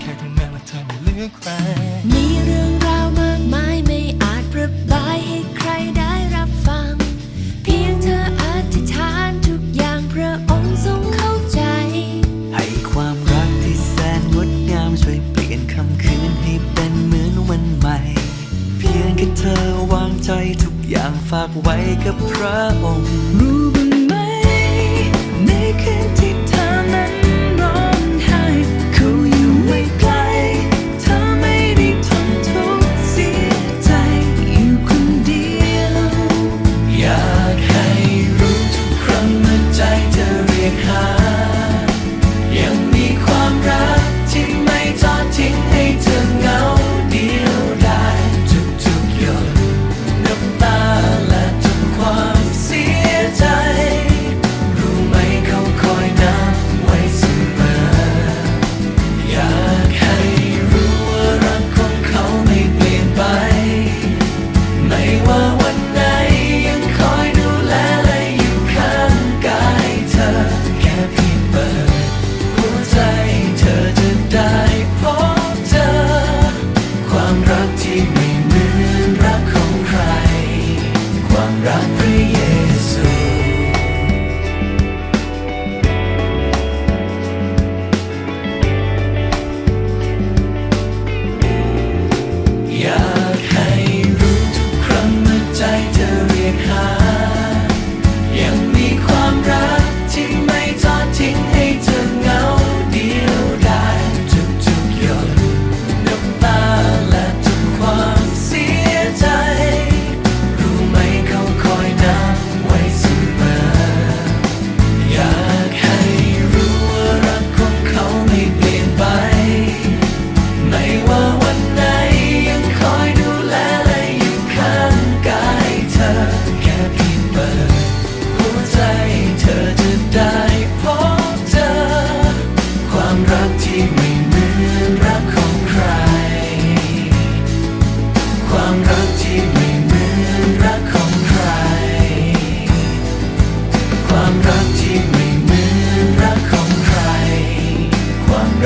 แค่คุณแม่และเธอไม่เลือกใคร มีเรื่องราวมากมายไม่อาจระบายให้ใครได้รับฟัง เพียงเธออธิษฐานทุกอย่างพระองค์ทรงเข้าใจ ให้ความรักที่แสนงดงามช่วยเปลี่ยนคำคืนให้เป็นเหมือนวันใหม่ เพียงแค่เธอวางใจทุกอย่างฝากไว้กับพระองค์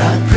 나